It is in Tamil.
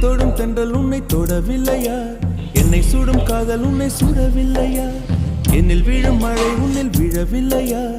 தொடும் தென்றல் உன்னை தொடவில்லையா? என்னை சுடும் காதல் உன்னை சுடவில்லையா? என்னில் விழும் மழை உன்னில் விழவில்லையா?